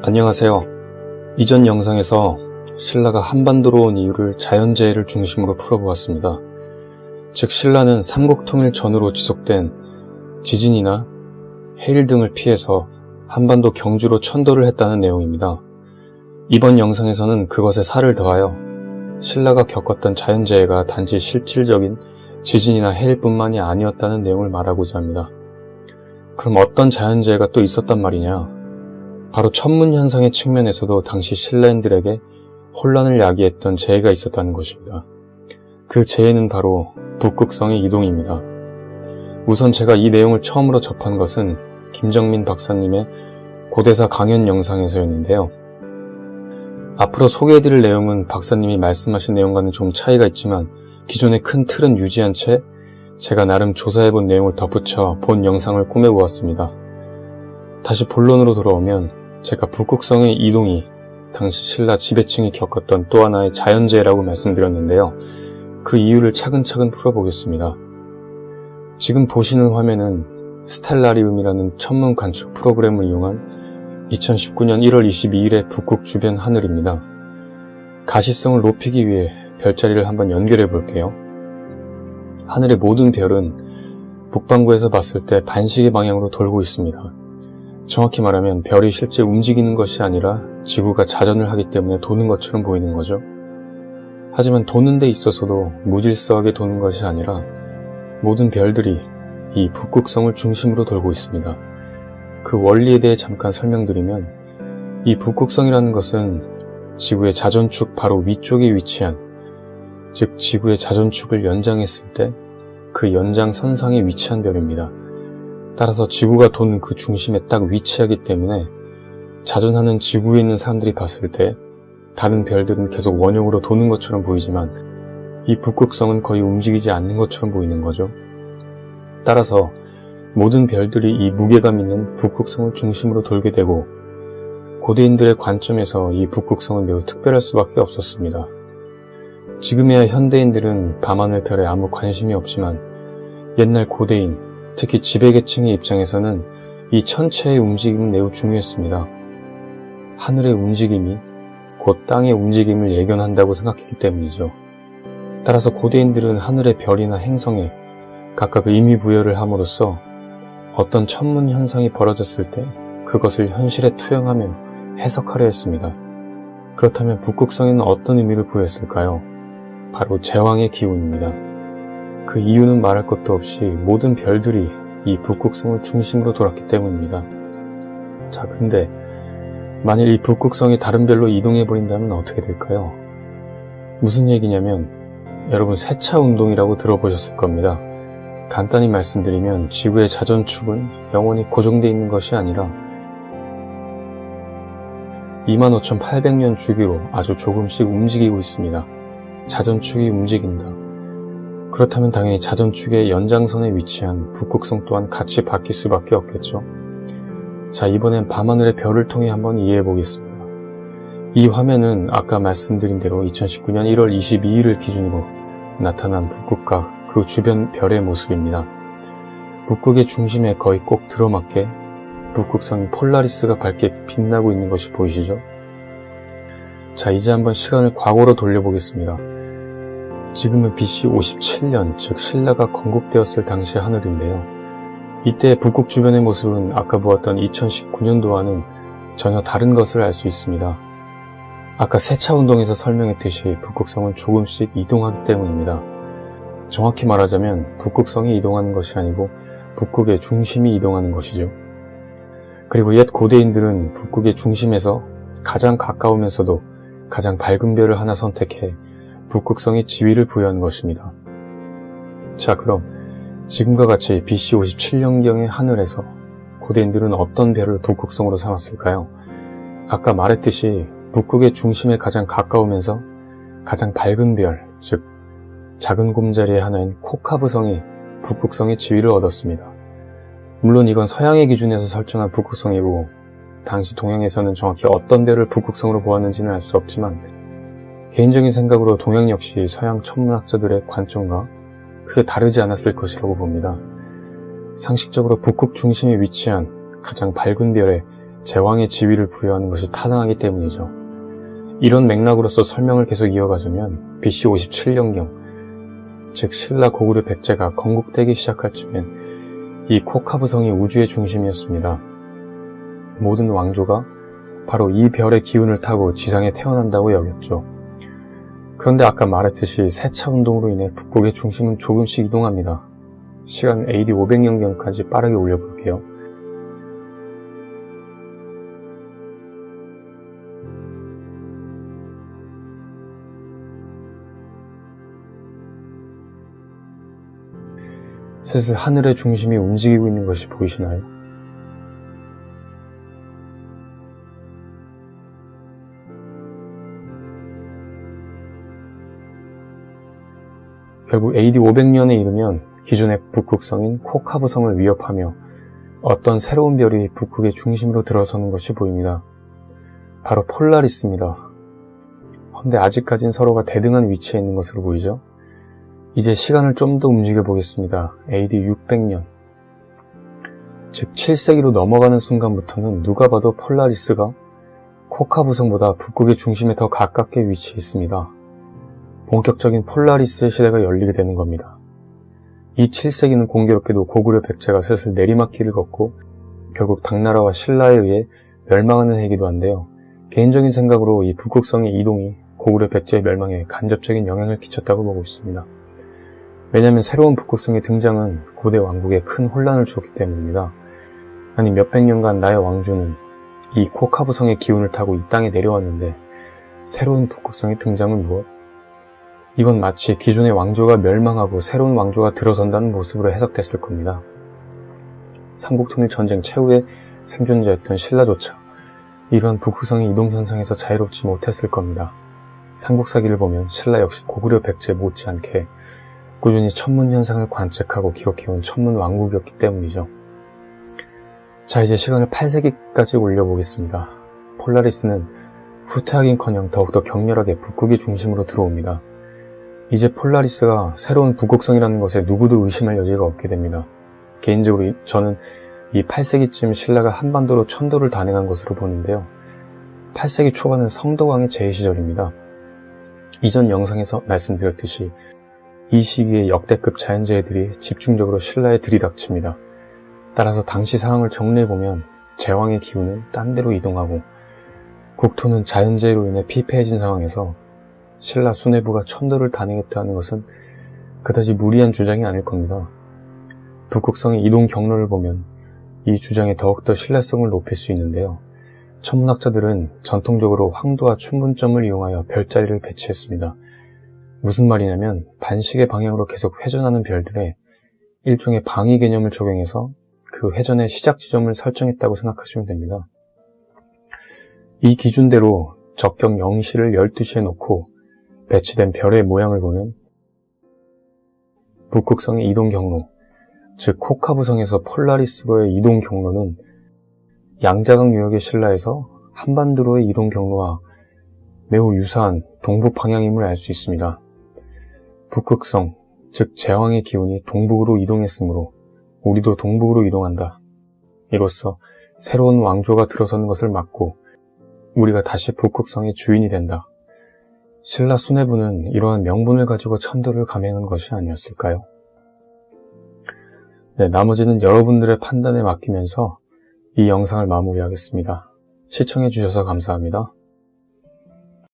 안녕하세요. 이전 영상에서 신라가 한반도로 온 이유를 자연재해를 중심으로 풀어보았습니다. 즉 신라는 삼국통일 전후로 지속된 지진이나 해일 등을 피해서 한반도 경주로 천도를 했다는 내용입니다. 이번 영상에서는 그것에 살을 더하여 신라가 겪었던 자연재해가 단지 실질적인 지진이나 해일뿐만이 아니었다는 내용을 말하고자 합니다. 그럼 어떤 자연재해가 또 있었단 말이냐? 바로 천문 현상의 측면에서도 당시 신라인들에게 혼란을 야기했던 재해가 있었다는 것입니다. 그 재해는 바로 북극성의 이동입니다. 우선 제가 이 내용을 처음으로 접한 것은 김정민 박사님의 고대사 강연 영상에서였는데요. 앞으로 소개해드릴 내용은 박사님이 말씀하신 내용과는 좀 차이가 있지만 기존의 큰 틀은 유지한 채 제가 나름 조사해본 내용을 덧붙여 본 영상을 꾸며보았습니다. 다시 본론으로 돌아오면 제가 북극성의 이동이 당시 신라 지배층이 겪었던 또 하나의 자연재해라고 말씀드렸는데요. 그 이유를 차근차근 풀어보겠습니다. 지금 보시는 화면은 스텔라리움이라는 천문 관측 프로그램을 이용한 2019년 1월 22일의 북극 주변 하늘입니다. 가시성을 높이기 위해 별자리를 한번 연결해 볼게요. 하늘의 모든 별은 북반구에서 봤을 때 반시계 방향으로 돌고 있습니다. 정확히 말하면 별이 실제 움직이는 것이 아니라 지구가 자전을 하기 때문에 도는 것처럼 보이는 거죠. 하지만 도는 데 있어서도 무질서하게 도는 것이 아니라 모든 별들이 이 북극성을 중심으로 돌고 있습니다. 그 원리에 대해 잠깐 설명드리면 이 북극성이라는 것은 지구의 자전축 바로 위쪽에 위치한 즉 지구의 자전축을 연장했을 때 그 연장선상에 위치한 별입니다. 따라서 지구가 도는 그 중심에 딱 위치하기 때문에 자전하는 지구에 있는 사람들이 봤을 때 다른 별들은 계속 원형으로 도는 것처럼 보이지만 이 북극성은 거의 움직이지 않는 것처럼 보이는 거죠. 따라서 모든 별들이 이 무게감 있는 북극성을 중심으로 돌게 되고 고대인들의 관점에서 이 북극성은 매우 특별할 수밖에 없었습니다. 지금이야 현대인들은 밤하늘 별에 아무 관심이 없지만 옛날 고대인, 특히 지배계층의 입장에서는 이 천체의 움직임은 매우 중요했습니다. 하늘의 움직임이 곧 땅의 움직임을 예견한다고 생각했기 때문이죠. 따라서 고대인들은 하늘의 별이나 행성에 각각 의미 부여를 함으로써 어떤 천문 현상이 벌어졌을 때 그것을 현실에 투영하며 해석하려 했습니다. 그렇다면 북극성에는 어떤 의미를 부여했을까요? 바로 제왕의 기운입니다. 그 이유는 말할 것도 없이 모든 별들이 이 북극성을 중심으로 돌았기 때문입니다. 자, 근데 만일 이 북극성이 다른 별로 이동해 버린다면 어떻게 될까요? 무슨 얘기냐면 여러분 세차 운동이라고 들어보셨을 겁니다. 간단히 말씀드리면 지구의 자전축은 영원히 고정되어 있는 것이 아니라 25,800년 주기로 아주 조금씩 움직이고 있습니다. 자전축이 움직인다. 그렇다면 당연히 자전축의 연장선에 위치한 북극성 또한 같이 바뀔 수밖에 없겠죠. 자, 이번엔 밤하늘의 별을 통해 한번 이해해 보겠습니다. 이 화면은 아까 말씀드린 대로 2019년 1월 22일을 기준으로 나타난 북극과 그 주변 별의 모습입니다. 북극의 중심에 거의 꼭 들어맞게 북극성 폴라리스가 밝게 빛나고 있는 것이 보이시죠? 자, 이제 한번 시간을 과거로 돌려보겠습니다. 지금은 BC 57년, 즉 신라가 건국되었을 당시 하늘인데요. 이때 북극 주변의 모습은 아까 보았던 2019년도와는 전혀 다른 것을 알 수 있습니다. 아까 세차 운동에서 설명했듯이 북극성은 조금씩 이동하기 때문입니다. 정확히 말하자면 북극성이 이동하는 것이 아니고 북극의 중심이 이동하는 것이죠. 그리고 옛 고대인들은 북극의 중심에서 가장 가까우면서도 가장 밝은 별을 하나 선택해 북극성의 지위를 부여한 것입니다. 자, 그럼 지금과 같이 BC 57년경의 하늘에서 고대인들은 어떤 별을 북극성으로 삼았을까요? 아까 말했듯이 북극의 중심에 가장 가까우면서 가장 밝은 별, 즉 작은 곰자리의 하나인 코카브성이 북극성의 지위를 얻었습니다. 물론 이건 서양의 기준에서 설정한 북극성이고 당시 동양에서는 정확히 어떤 별을 북극성으로 보았는지는 알 수 없지만 개인적인 생각으로 동양 역시 서양 천문학자들의 관점과 크게 다르지 않았을 것이라고 봅니다. 상식적으로 북극 중심에 위치한 가장 밝은 별에 제왕의 지위를 부여하는 것이 타당하기 때문이죠. 이런 맥락으로서 설명을 계속 이어가자면 BC 57년경, 즉 신라 고구려 백제가 건국되기 시작할 즈엔 이 코카브 성이 우주의 중심이었습니다. 모든 왕조가 바로 이 별의 기운을 타고 지상에 태어난다고 여겼죠. 그런데 아까 말했듯이 세차 운동으로 인해 북극의 중심은 조금씩 이동합니다. 시간 AD 500년경까지 빠르게 올려볼게요. 슬슬 하늘의 중심이 움직이고 있는 것이 보이시나요? 결국 AD 500년에 이르면 기존의 북극성인 코카브성을 위협하며 어떤 새로운 별이 북극의 중심으로 들어서는 것이 보입니다. 바로 폴라리스입니다. 근데 아직까진 서로가 대등한 위치에 있는 것으로 보이죠? 이제 시간을 좀 더 움직여 보겠습니다. AD 600년. 즉 7세기로 넘어가는 순간부터는 누가 봐도 폴라리스가 코카부성보다 북극의 중심에 더 가깝게 위치해 있습니다. 본격적인 폴라리스의 시대가 열리게 되는 겁니다. 이 7세기는 공교롭게도 고구려 백제가 슬슬 내리막길을 걷고 결국 당나라와 신라에 의해 멸망하는 해기도 한데요. 개인적인 생각으로 이 북극성의 이동이 고구려 백제의 멸망에 간접적인 영향을 끼쳤다고 보고 있습니다. 왜냐하면 새로운 북극성의 등장은 고대 왕국에 큰 혼란을 주었기 때문입니다. 아니 몇백 년간 나의 왕조는 이 코카부성의 기운을 타고 이 땅에 내려왔는데 새로운 북극성의 등장은 무엇? 이건 마치 기존의 왕조가 멸망하고 새로운 왕조가 들어선다는 모습으로 해석됐을 겁니다. 삼국통일 전쟁 최후의 생존자였던 신라조차 이러한 북극성의 이동 현상에서 자유롭지 못했을 겁니다. 삼국사기를 보면 신라 역시 고구려 백제 못지않게 꾸준히 천문 현상을 관측하고 기록해온 천문 왕국이었기 때문이죠. 자, 이제 시간을 8세기까지 올려보겠습니다. 폴라리스는 후퇴하긴커녕 더욱더 격렬하게 북극의 중심으로 들어옵니다. 이제 폴라리스가 새로운 북극성이라는 것에 누구도 의심할 여지가 없게 됩니다. 개인적으로 저는 이 8세기쯤 신라가 한반도로 천도를 단행한 것으로 보는데요. 8세기 초반은 성도왕의 제위 시절입니다. 이전 영상에서 말씀드렸듯이 이 시기에 역대급 자연재해들이 집중적으로 신라에 들이닥칩니다. 따라서 당시 상황을 정리해보면 제왕의 기운은 딴 데로 이동하고 국토는 자연재해로 인해 피폐해진 상황에서 신라 수뇌부가 천도를 단행했다는 것은 그다지 무리한 주장이 아닐 겁니다. 북극성의 이동 경로를 보면 이 주장에 더욱더 신뢰성을 높일 수 있는데요. 천문학자들은 전통적으로 황도와 춘분점을 이용하여 별자리를 배치했습니다. 무슨 말이냐면 반시계 방향으로 계속 회전하는 별들의 일종의 방위 개념을 적용해서 그 회전의 시작 지점을 설정했다고 생각하시면 됩니다. 이 기준대로 적경 0시를 12시에 놓고 배치된 별의 모양을 보면 북극성의 이동 경로, 즉 코카부성에서 폴라리스로의 이동 경로는 양자강 유역의 신라에서 한반도로의 이동 경로와 매우 유사한 동북 방향임을 알 수 있습니다. 북극성, 즉 제왕의 기운이 동북으로 이동했으므로 우리도 동북으로 이동한다. 이로써 새로운 왕조가 들어서는 것을 막고 우리가 다시 북극성의 주인이 된다. 신라 수뇌부는 이러한 명분을 가지고 천도를 감행한 것이 아니었을까요? 네, 나머지는 여러분들의 판단에 맡기면서 이 영상을 마무리하겠습니다. 시청해주셔서 감사합니다.